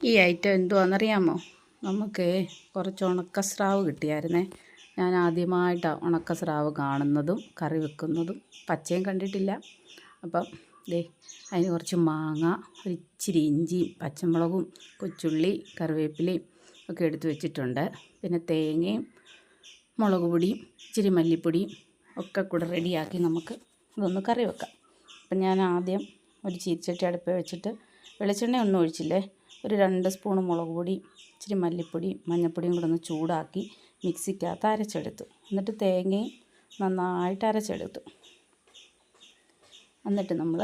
ഈ ഐറ്റം എന്തുവാണെന്നറിയാമോ നമുക്ക് കുറച്ച് ഉണക്ക സ്രാവ് കിട്ടിയായിരുന്നേ. ഞാൻ ആദ്യമായിട്ടാണ് ഉണക്ക സ്രാവ് കാണുന്നതും കറി വെക്കുന്നതും പച്ചയും കണ്ടിട്ടില്ല. അപ്പം ദേ അതിന് കുറച്ച് മാങ്ങ ഒരിച്ചിരി ഇഞ്ചിയും പച്ചമുളകും കൊച്ചുള്ളി കറിവേപ്പിലയും ഒക്കെ എടുത്ത് വെച്ചിട്ടുണ്ട്. പിന്നെ തേങ്ങയും മുളക് പൊടിയും ഇച്ചിരി മല്ലിപ്പൊടിയും ഒക്കെ കൂടെ റെഡിയാക്കി നമുക്ക് ഇതൊന്ന് കറി വെക്കാം. അപ്പം ഞാൻ ആദ്യം ഒരു ചീരിച്ചട്ടി അടുപ്പ് വെച്ചിട്ട് വെളിച്ചെണ്ണ ഒന്നും ഒഴിച്ചില്ലേ? ഒരു രണ്ട് സ്പൂൺ മുളക് പൊടി ഇച്ചിരി മല്ലിപ്പൊടി മഞ്ഞൾപ്പൊടിയും കൂടെ ഒന്ന് ചൂടാക്കി മിക്സിക്കകത്ത് അരച്ചെടുത്തു. എന്നിട്ട് തേങ്ങയും നന്നായിട്ട് അരച്ചെടുത്തു. എന്നിട്ട് നമ്മൾ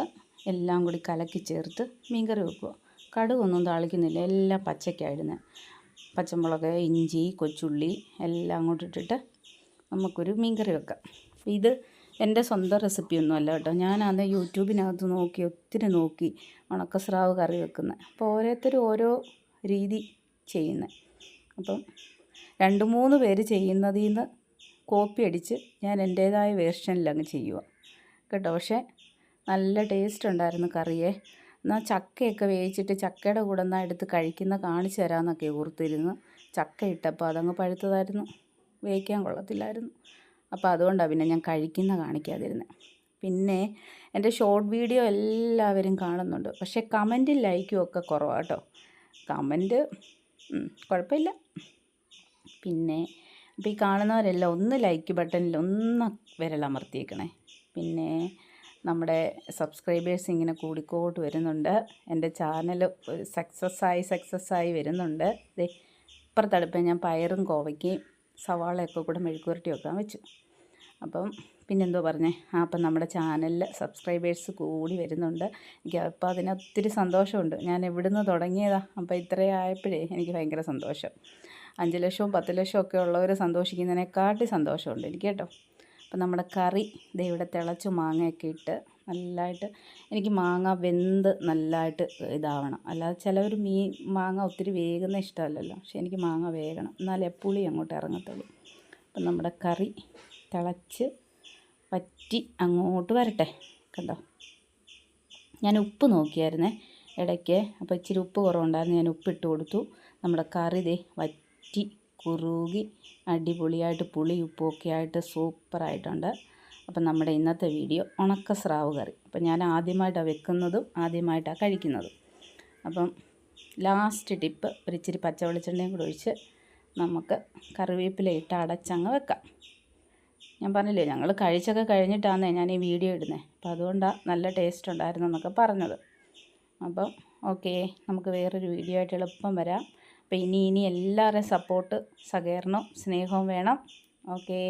എല്ലാം കൂടി കലക്കി ചേർത്ത് മീൻകറി വെക്കുക. കടുകൊന്നും താളിക്കുന്നില്ല. എല്ലാം പച്ചയ്ക്കായിരുന്നു പച്ചമുളക് ഇഞ്ചി കൊച്ചുള്ളി എല്ലാം അങ്ങോട്ടിട്ടിട്ട് നമുക്കൊരു മീൻകറി വെക്കാം. ഇത് എന്റെ സ്വന്തം റെസിപ്പിയൊന്നും അല്ല കേട്ടോ. ഞാനത് യൂട്യൂബിനകത്ത് നോക്കി ഒത്തിരി നോക്കി ഉണക്കസ്രാവ് കറി വെക്കുന്നത് അപ്പോൾ ഓരോരുത്തരും ഓരോ രീതി ചെയ്യുന്നത് അപ്പം രണ്ട് മൂന്ന് പേര് ചെയ്യുന്നതിൽ നിന്ന് കോപ്പി അടിച്ച് ഞാൻ എന്റേതായ വേർഷനിലങ്ങ് ചെയ്യുക കേട്ടോ. പക്ഷേ നല്ല ടേസ്റ്റ് ഉണ്ടായിരുന്നു കറിയെ. എന്നാൽ ചക്കയൊക്കെ വേവിച്ചിട്ട് ചക്കയുടെ കൂടെ എന്നാൽ എടുത്ത് കഴിക്കുന്ന കാണിച്ചു തരാമെന്നൊക്കെ ഓർത്തിരുന്നു ചക്ക ഇട്ടപ്പോൾ അതങ്ങ് പഴുത്തതായിരുന്നു. വേവിക്കാൻ കൊള്ളത്തില്ലായിരുന്നു. അപ്പോൾ അതുകൊണ്ടാണ് പിന്നെ ഞാൻ കഴിക്കുന്ന കാണിക്കാതിരുന്നത് പിന്നെ എന്റെ ഷോർട്ട് വീഡിയോ എല്ലാവരും കാണുന്നുണ്ട്. പക്ഷേ കമന്റും ലൈക്കും ഒക്കെ കുറവാണ് കേട്ടോ. കമന്റ് കുഴപ്പമില്ല. പിന്നെ അപ്പോൾ ഈ കാണുന്നവരെല്ലാം ഒന്ന് ലൈക്ക് ബട്ടണിൽ ഒന്ന് വിരലമർത്തിയേക്കണേ പിന്നെ നമ്മുടെ സബ്സ്ക്രൈബേഴ്സ് ഇങ്ങനെ കൂടിക്കോട്ട് വരുന്നുണ്ട്. എന്റെ ചാനൽ സക്സസ്സായി സക്സസ്സായി വരുന്നുണ്ട്. ഇപ്പുറത്തടുപ്പ് ഞാൻ പയറും കോവയ്ക്കയും സവാളയൊക്കെ കൂടെ മെഴുക്കുവരട്ടി വെക്കാൻ വെച്ചു. അപ്പം പിന്നെന്തോ പറഞ്ഞേ? ആ അപ്പം നമ്മുടെ ചാനലിൽ സബ്സ്ക്രൈബേഴ്സ് കൂടി വരുന്നുണ്ട്. എനിക്ക് അപ്പം അതിന് ഒത്തിരി സന്തോഷമുണ്ട്. ഞാൻ എവിടുന്ന് തുടങ്ങിയതാ? അപ്പോൾ ഇത്രയും ആയപ്പോഴേ എനിക്ക് ഭയങ്കര സന്തോഷം. അഞ്ച് ലക്ഷവും പത്ത് ലക്ഷവും ഒക്കെ ഉള്ളവർ സന്തോഷിക്കുന്നതിനെക്കാട്ടി സന്തോഷമുണ്ട് എനിക്ക് കേട്ടോ. അപ്പം നമ്മുടെ കറി ദേ തിളച്ചു തിളച്ച് മാങ്ങയൊക്കെ ഇട്ട് നല്ലതായിട്ട് എനിക്ക് മാങ്ങ വെന്ത് നല്ലതായിട്ട് ഇതാവണം. അല്ലാതെ ചിലവർ മീൻ മാങ്ങ ഒത്തിരി വേകുന്ന ഇഷ്ടമല്ലല്ലോ. പക്ഷെ എനിക്ക് മാങ്ങ വേകണം. എന്നാലേ പുളി അങ്ങോട്ട് ഇറങ്ങത്തുള്ളൂ. അപ്പം നമ്മുടെ കറി തിളച്ച് പറ്റി അങ്ങോട്ട് വരട്ടെ. കണ്ടോ? ഞാൻ ഉപ്പ് നോക്കിയായിരുന്നേ ഇടയ്ക്ക്. അപ്പോൾ ഇച്ചിരി ഉപ്പ് കുറവുണ്ടായിരുന്നു. ഞാൻ ഉപ്പിട്ട് കൊടുത്തു. നമ്മുടെ കറി ദേ വറ്റി കുറുകി അടിപൊളിയായിട്ട് പുളി ഉപ്പൊക്കെ ആയിട്ട് സൂപ്പറായിട്ടുണ്ട്. അപ്പം നമ്മുടെ ഇന്നത്തെ വീഡിയോ ഉണക്ക സ്രാവ് കറി. അപ്പം ഞാൻ ആദ്യമായിട്ടാണ് വെക്കുന്നതും ആദ്യമായിട്ടാണ് കഴിക്കുന്നതും. അപ്പം ലാസ്റ്റ് ടിപ്പ് ഒരു ഇച്ചിരി പച്ച വെളിച്ചെണ്ണയും കൂടെ ഒഴിച്ച് നമുക്ക് കറിവേപ്പില ഇട്ട് അടച്ചങ്ങ് വെക്കാം. ഞാൻ പറഞ്ഞില്ലേ ഞങ്ങൾ കഴിച്ചൊക്കെ കഴിഞ്ഞിട്ടാണ് ഞാൻ ഈ വീഡിയോ ഇടുന്നത് അപ്പം അതുകൊണ്ടാണ് നല്ല ടേസ്റ്റ് ഉണ്ടായിരുന്നു എന്നൊക്കെ പറഞ്ഞത്. അപ്പം ഓക്കെ നമുക്ക് വേറൊരു വീഡിയോ ആയിട്ട് എളുപ്പം വരാം. അപ്പം ഇനി ഇനി എല്ലാവരുടെയും സപ്പോർട്ട് സഹകരണവും സ്നേഹവും വേണം. ഓക്കേ